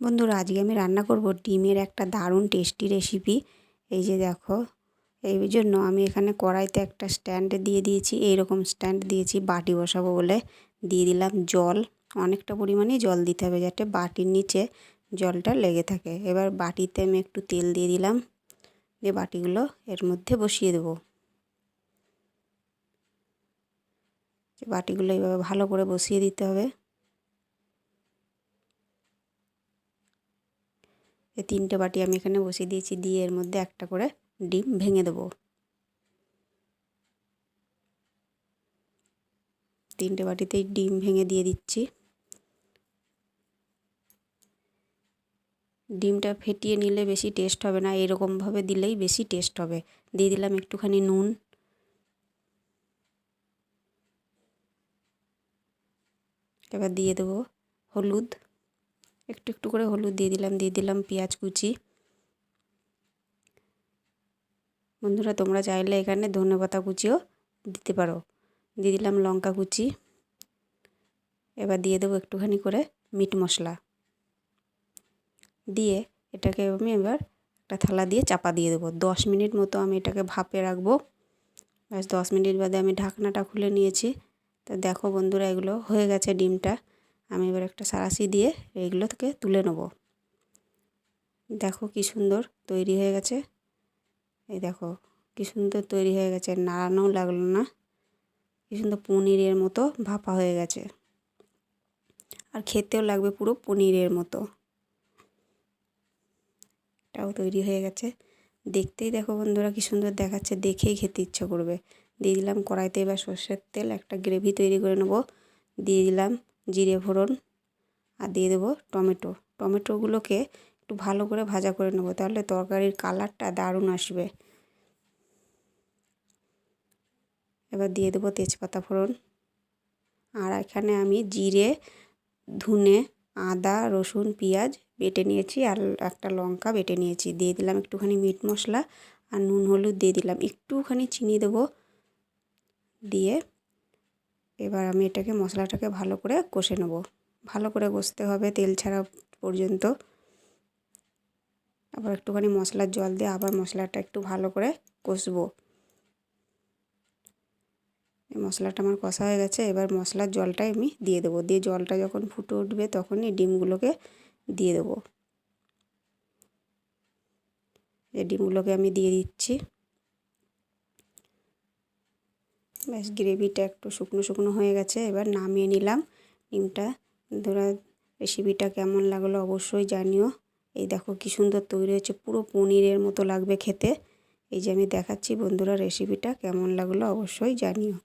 বন্ধুরা, আজকে আমি রান্না করব ডিমের একটা দারুণ টেস্টি রেসিপি এই যে দেখো, এই জন্য আমি এখানে কড়াইতে একটা স্ট্যান্ড দিয়ে দিয়েছি। এই রকম স্ট্যান্ড দিয়েছি, বাটি বসাবো বলে। দিয়ে দিলাম জল। অনেকটা পরিমাণেই জল দিতে হবে যাতে বাটির নিচে জলটা লেগে থাকে। এবার বাটিতে আমি একটু তেল দিয়ে দিলাম। দিয়ে বাটিগুলো এর মধ্যে বসিয়ে দেবো। বাটিগুলো এইভাবে ভালো করে বসিয়ে দিতে হবে। এই তিনটে বাটি আমি এখানে বসিয়ে দিয়েছি, দিয়ে এর মধ্যে একটা করে ডিম ভেঙে দেবো। তিনটে বাটিতেই ডিম ভেঙে দিয়ে দিচ্ছি। ডিমটা ফেটিয়ে নিলে বেশি টেস্ট হবে না, এরকমভাবে দিলেই বেশি টেস্ট হবে। দিয়ে দিলাম একটুখানি নুন। এবার দিয়ে দেবো হলুদ। একটু একটু করে হলুদ দিয়ে দিলাম দিয়ে দিলাম পেঁয়াজ কুচি। বন্ধুরা, তোমরা চাইলে এখানে ধনে পাতা কুচিও দিতে পারো। দিয়ে দিলাম লঙ্কা কুচি। এবার দিয়ে দেবো একটুখানি করে মিট মশলা। দিয়ে এটাকে আমি এবার একটা থালা দিয়ে চাপা দিয়ে দেবো। দশ মিনিট মতো আমি এটাকে ভাপে রাখব। ব্যাস, দশ মিনিট বাদে আমি ঢাকনাটা খুলে নিয়েছি। তো দেখো বন্ধুরা, এগুলো হয়ে গেছে ডিমটা। আমি এবার একটা সারাশি দিয়ে এইগুলো থেকে তুলে নেব। দেখো কি সুন্দর তৈরি হয়ে গেছে। এই দেখো কি সুন্দর তৈরি হয়ে গেছে, নাড়ানোও লাগল না। কি সুন্দর পনিরের মতো ভাপা হয়ে গেছে। আর খেতেও লাগবে পুরো পনিরের মতো। এটাও তৈরি হয়ে গেছে। দেখতেই দেখো বন্ধুরা কি সুন্দর দেখাচ্ছে, দেখেই খেতে ইচ্ছা করবে। দিয়ে দিলাম কড়াইতে এবার সর্ষের তেল, একটা গ্রেভি তৈরি করে নেব। দিয়ে দিলাম জিরে ফোড়ন আর দিয়ে দেবো টমেটো। টমেটোগুলোকে একটু ভালো করে ভাজা করে নেব, তাহলে তরকারির কালারটা দারুণ আসবে। এবার দিয়ে দেবো তেজপাতা ফোড়ন। আর এখানে আমি জিরে, ধুনে, আদা, রসুন, পেঁয়াজ বেটে নিয়েছি আর একটা লঙ্কা বেটে নিয়েছি। দিয়ে দিলাম একটুখানি মিট মশলা আর নুন হলুদ দিয়ে দিলাম। একটুখানি চিনি দেবো দিয়ে এবার আমি এটাকে মশলাটাকে ভালো করে কষে নেব। ভালো করে কষতে হবে তেল ছাড়া পর্যন্ত। আবার একটুখানি মশলার জল দিয়ে আবার মশলাটা একটু ভালো করে কষবো। এই মশলাটা আমার কষা হয়ে গেছে, এবার মশলার জলটাই আমি দিয়ে দেবো। দিয়ে জলটা যখন ফুটে উঠবে তখনই ডিমগুলোকে দিয়ে দেবো। এই ডিমগুলোকে আমি দিয়ে দিচ্ছি। ব্যাস গ্রেভিটা একটু শুকনো শুকনো হয়ে গেছে, এবার নামিয়ে নিলাম ডিমটা ধরা রেসিপিটা কেমন লাগল অবশ্যই জানিও। এই দেখো কী সুন্দর তৈরি হচ্ছে পুরো পনিরের মতো লাগবে খেতে। এই যে আমি দেখাচ্ছি বন্ধুরা রেসিপিটা কেমন লাগল অবশ্যই জানিও।